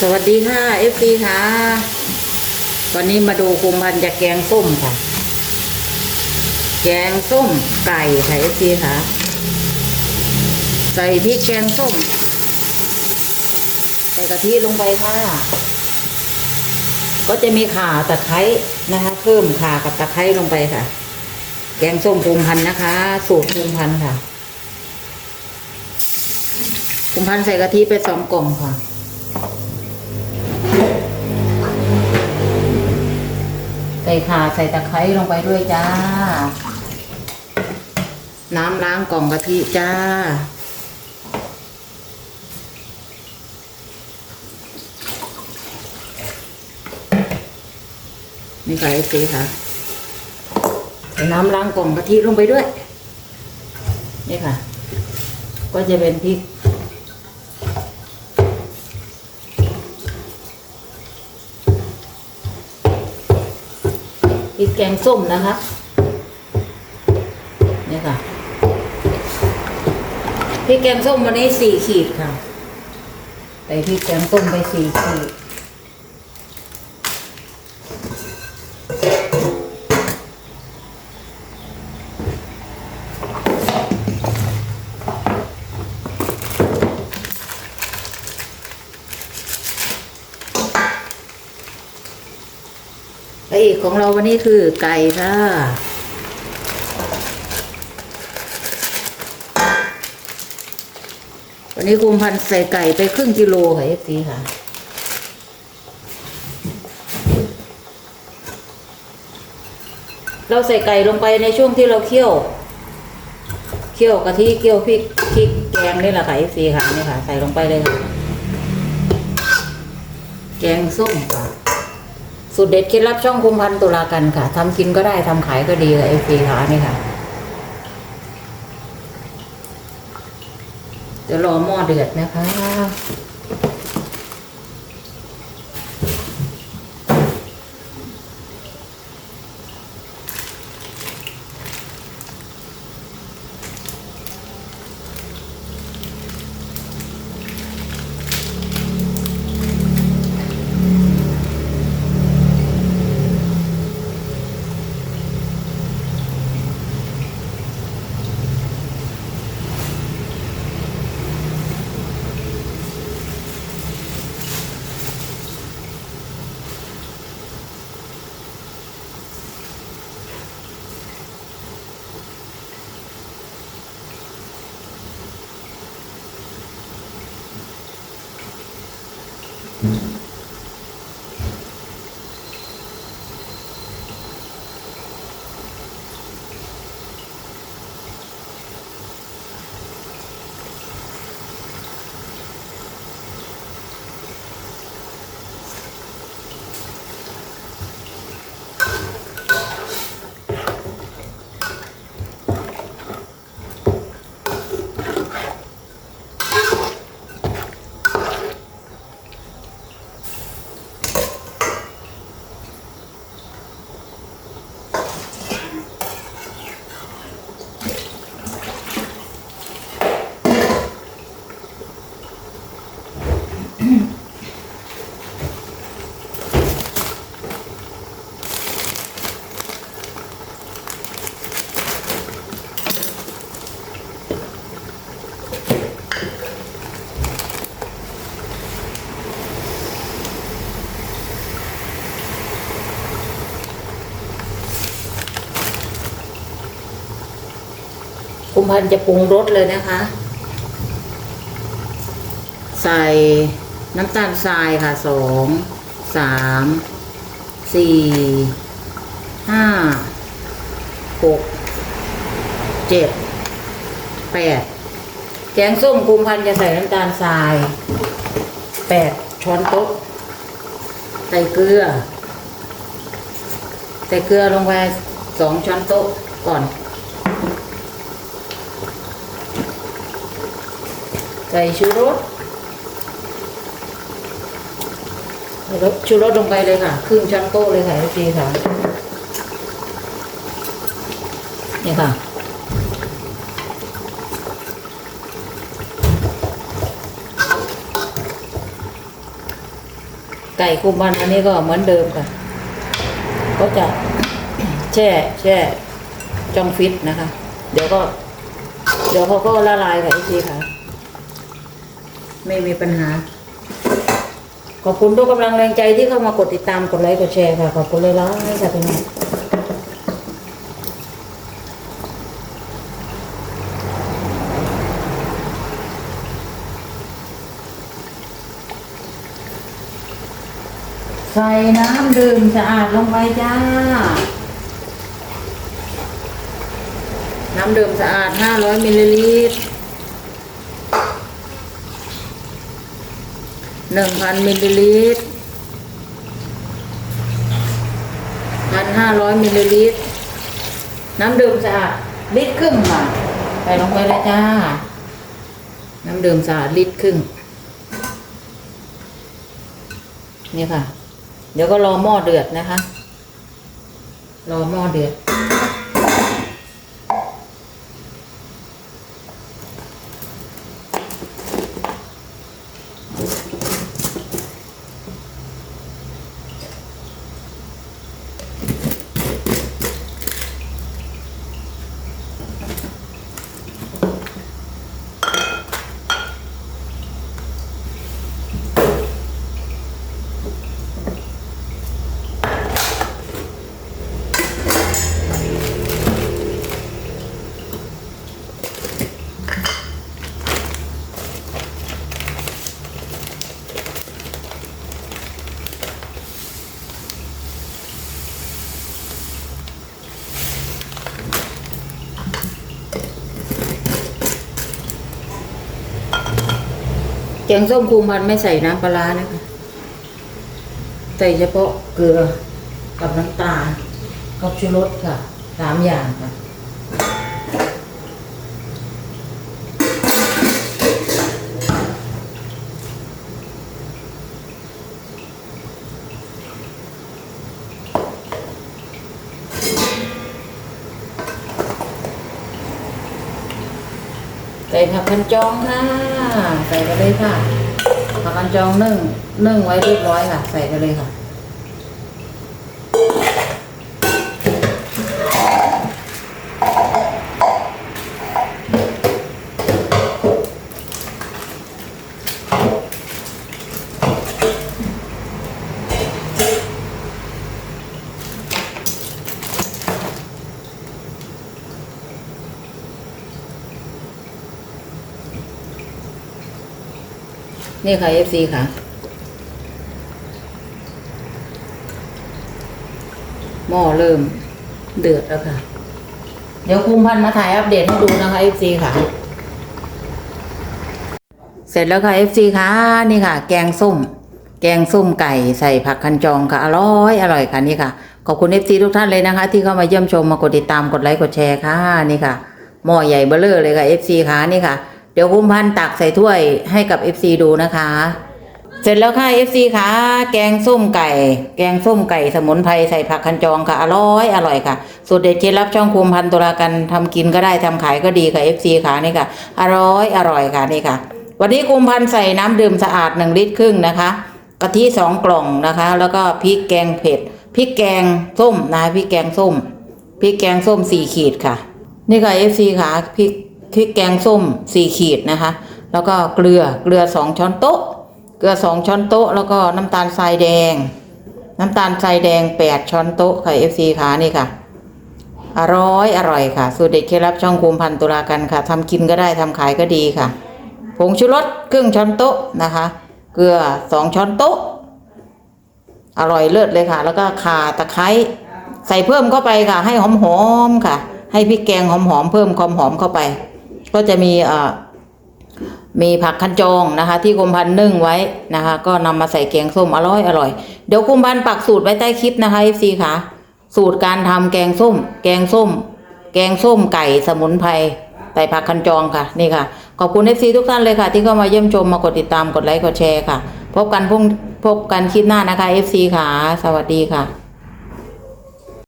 สวัสดีค่ะเอฟซีค่ะวันนี้มาดูคุมพันจากแกงส้มค่ะ แกงส้มไก่ค่ะเอฟซีค่ะ ใส่พริกแกงส้ม ใส่กะทิลงไปค่ะ ก็จะมีข่าตะไคร้นะคะ เพิ่มข่ากับตะไคร้ลงไปค่ะ แกงส้มภูมิพันนะคะ สูตรภูมิพันค่ะภูมิพันใส่กะทิไปสองกล่องค่ะ ส่ข่าใส่ตะไคร้ลงไปด้วยจ้า น้ำล้างกล่องกะทิจ้า นี่ค่ะไอซีค่ะใส่น้ำล้างกล่องกะทิลงไปด้วย นี่ค่ะ ก็จะเป็นพริก พริกแกงส้มนะคะนี่ค่ะพริกแกงส้มวันนี้สี่ขีดค่ะใส่พริกแกงส้มไปสี่ขีด พระเอกของเราวันนี้คือไก่ค่ะ วันนี้คุมพันใส่ไก่ไปครึ่งกิโลค่ะเอฟซีค่ะ เราใส่ไก่ลงไปในช่วงที่เราเคี่ยว เคี่ยวกะทิเคี่ยวพริกพริกแกงนี่แหละค่ะเอฟซีค่ะนี่ค่ะ ใส่ลงไปเลยค่ะ แกงส้มค่ะ สูตรเด็ดเคล็ดลับช่องคุมพันตุลากันค่ะทำกินก็ได้ทำขายก็ดีเลยเอฟซีค่ะนี่ค่ะจะรอหม้อเดือดนะคะ พันจะปรุงรสเลยนะคะ ใส่น้ำตาลทรายค่ะสองสามสี่ห้าหกเจ็ดแปดแกงส้มคุมพันจะใส่น้ำตาลทรายแปดช้อนโต๊ะใส่เกลือ ใส่เกลือลงไปสองช้อนโต๊ะก่อน ใส่ชูรสใส่รสชูรสลงไปเลยค่ะ ครึ่งช้อนโต๊ะเลยค่ะพี่ค่ะ นี่ค่ะ ไก่คุมมันอันนี้ก็เหมือนเดิมค่ะ ก็จะแช่แช่จองฟิตนะคะ เดี๋ยวก็ เดี๋ยวเขาก็ละลายค่ะอีกทีค่ะ ไม่มีปัญหา ขอบคุณทุกกำลังแรงใจที่เข้ามากดติดตามกดไลค์กดแชร์ค่ะขอบคุณเลยล่ะค่ะพี่น้องใส่น้ำดื่มสะอาดลงไปจ้า น้ำดื่มสะอาด 500มิลลิลิตร 1,000มิลลิลิตร1,500มิลลิลิตร น้ำดื่มสะอาดลิตรครึ่งค่ะใส่ลงไปเลยจ้า น้ำดื่มสะอาดลิตรครึ่ง นี่ค่ะ เดี๋ยวก็รอหม้อเดือดนะคะ รอหม้อเดือด แกงส้มคูมพันธ์ไม่ใส่น้ำปลาร้านะคะใส่เฉพาะเกลือกับน้ำตาลกับชูรสค่ะสามอย่างค่ะ ใส่ผักกันจองค่ะ ใส่ไปเลยค่ะผักกันจองนึ่งนึ่งไว้เรียบร้อยค่ะ ใส่ไปเลยค่ะ นี่ค่ะ FC ค่ะ หม้อเริ่มเดือดแล้วค่ะ เดี๋ยวคุมพันมาถ่ายอัปเดตให้ดูนะคะ FC ค่ะ เสร็จแล้วค่ะ FC ค่ะ นี่ค่ะ แกงส้ม แกงส้มไก่ใส่ผักคันจองค่ะ อร่อยอร่อยค่ะนี่ค่ะ ขอบคุณ FC ทุกท่านเลยนะคะ ที่เข้ามาเยี่ยมชมมากดติดตามกดไลค์กดแชร์ค่ะ นี่ค่ะหม้อใหญ่เบ้อเลอเลยค่ะ FC ค่ะนี่ค่ะ ดี๋ยวคุมพันตักใส่ถ้วยให้กับ FC ดูนะคะ เสร็จแล้วค่ะ FC ค่ะแกงส้มไก่ แกงส้มไก่สมุนไพรใส่ผักคันจองค่ะ อร่อยอร่อยค่ะสูตรเด็ดเคล็ดลับช่องคุมพันตุลากันทำกินก็ได้ทำขายก็ดีค่ะ FC ค่ะนี่ค่ะ อร่อยอร่อยค่ะนี่ค่ะ วันนี้คุมพันใส่น้ำดื่มสะอาดหนึ่งลิตรครึ่งนะคะกะทิสองกล่องนะคะ แล้วก็พริกแกงเผ็ดพริกแกงส้มนะพริกแกงส้มพริกแกงส้มสี่ขีดค่ะ นี่ค่ะ FC ค่ะพริก พริกแกงส้มสี่ขีดนะคะ แล้วก็เกลือเกลือสองช้อนโต๊ะ เกลือสองช้อนโต๊ะ แล้วก็น้ำตาลทรายแดง น้ำตาลทรายแดงแปดช้อนโต๊ะค่ะ FC ค่ะนี่ค่ะ อร่อยอร่อยค่ะ สูตรเด็ดเคล็ดลับช่องคุมพันตุลากันค่ะทำกินก็ได้ทำขายก็ดีค่ะ ผงชูรสครึ่งช้อนโต๊ะนะคะ เกลือสองช้อนโต๊ะ อร่อยเลิศเลยค่ะ แล้วก็ข่าตะไคร้ใส่เพิ่มเข้าไปค่ะ ให้หอมๆค่ะ ให้พริกแกงหอมๆเพิ่มความหอมเข้าไป ก็จะมีอ่อมีผักคันจองนะคะ ที่กุมพันนึ่งไว้นะคะ ก็นำมาใส่แกงส้มอร่อยอร่อยเดี๋ยวกุมพันปักสูตรไว้ใต้คลิปนะคะ FC ค่ะ สูตรการทำแกงส้ม แกงส้ม แกงส้มไก่สมุนไพรใส่ผักคันจองค่ะนี่ค่ะ ขอบคุณ FC ทุกท่านเลยค่ะ ที่เข้ามาเยี่ยมชมมากดติดตามกดไลค์กดแชร์ค่ะ พบกันพรุ่งพบกันคลิปหน้านะคะ FC ค่ะ สวัสดีค่ะ